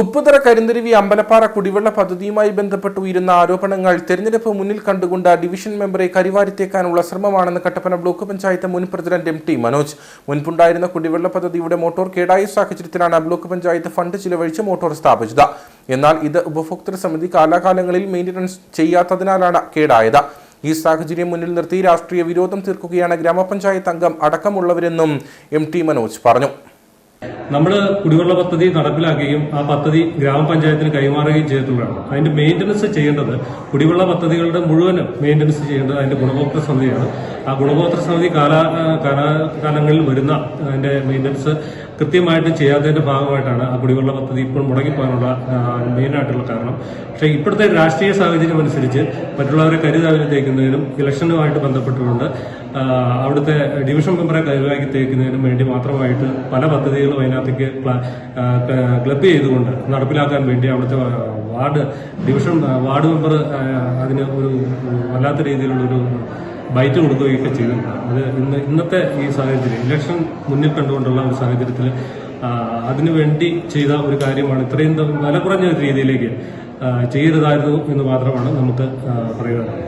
ഉപ്പുതറ കരിന്തിരിവി അമ്പലപ്പാറ കുടിവെള്ള പദ്ധതിയുമായി ബന്ധപ്പെട്ട് ഉയരുന്ന ആരോപണങ്ങൾ തെരഞ്ഞെടുപ്പ് മുന്നിൽ കണ്ടുകൊണ്ട് ഡിവിഷൻ മെമ്പറെ കരിവാരിത്തേക്കാനുള്ള ശ്രമമാണെന്ന് കട്ടപ്പന ബ്ലോക്ക് പഞ്ചായത്ത് മുൻ പ്രസിഡന്റ് എം ടി മനോജ്. മുൻപുണ്ടായിരുന്ന കുടിവെള്ള പദ്ധതിയുടെ മോട്ടോർ കേടായ സാഹചര്യത്തിലാണ് ബ്ലോക്ക് പഞ്ചായത്ത് ഫണ്ട് ചിലവഴിച്ച് മോട്ടോർ സ്ഥാപിച്ചത്. എന്നാൽ ഇത് ഉപഭോക്തൃ സമിതി കാലാകാലങ്ങളിൽ മെയിന്റനൻസ് ചെയ്യാത്തതിനാലാണ് കേടായത്. ഈ സാഹചര്യം മുന്നിൽ നിർത്തി രാഷ്ട്രീയ വിരോധം തീർക്കുകയാണ് ഗ്രാമപഞ്ചായത്ത് അംഗം അടക്കമുള്ളവരെന്നും എം ടി മനോജ് പറഞ്ഞു. നമ്മൾ കുടിവെള്ള പദ്ധതി നടപ്പിലാക്കുകയും ആ പദ്ധതി ഗ്രാമപഞ്ചായത്തിന് കൈമാറുകയും ചെയ്തിട്ടുള്ളതാണ്. അതിന്റെ മെയിന്റനൻസ് ചെയ്യേണ്ടത് കുടിവെള്ള പദ്ധതികളുടെ മുഴുവനും മെയിന്റനൻസ് ചെയ്യേണ്ടത് അതിന്റെ ഗുണഭോക്തൃ സമിതിയാണ്. ആ ഗുണഭോക്തൃ സമിതി കാലാ കാലാ- കാലങ്ങളിൽ വരുന്ന അതിന്റെ മെയിന്റനൻസ് കൃത്യമായിട്ട് ചെയ്യാത്തതിന്റെ ഭാഗമായിട്ടാണ് ആ കുടിവെള്ള പദ്ധതി ഇപ്പോൾ മുടങ്ങിപ്പോകാനുള്ള മെയിനായിട്ടുള്ള കാരണം. പക്ഷേ ഇപ്പോഴത്തെ രാഷ്ട്രീയ സാഹചര്യം അനുസരിച്ച് മറ്റുള്ളവരെ കരുതാവിനെ തേക്കുന്നതിനും ഇലക്ഷനുമായിട്ട് ബന്ധപ്പെട്ടുകൊണ്ട് അവിടുത്തെ ഡിവിഷൻ മെമ്പറെ കരുവാക്കി തേക്കുന്നതിനും വേണ്ടി മാത്രമായിട്ട് പല പദ്ധതികളും അതിനകത്തേക്ക് ക്ല- ക്ലബ് ചെയ്തുകൊണ്ട് നടപ്പിലാക്കാൻ വേണ്ടി അവിടുത്തെ വാർഡ് ഡിവിഷൻ വാർഡ് മെമ്പർ അതിന് ഒരു വല്ലാത്ത രീതിയിലുള്ള ഒരു ബൈറ്റ് കൊടുക്കുകയൊക്കെ ചെയ്തിട്ടുണ്ട് അത് ഇന്ന് ഇന്നത്തെ ഈ സാഹചര്യം ഇലക്ഷൻ മുന്നിൽ കണ്ടുകൊണ്ടുള്ള ഒരു സാഹചര്യത്തിൽ അതിനുവേണ്ടി ചെയ്ത ഒരു കാര്യമാണ് ഇത്രയും വില കുറഞ്ഞ രീതിയിലേക്ക് ചെയ്തതായിരുന്നു എന്ന് മാത്രമാണ് നമുക്ക് പറയുവാനുള്ളത്.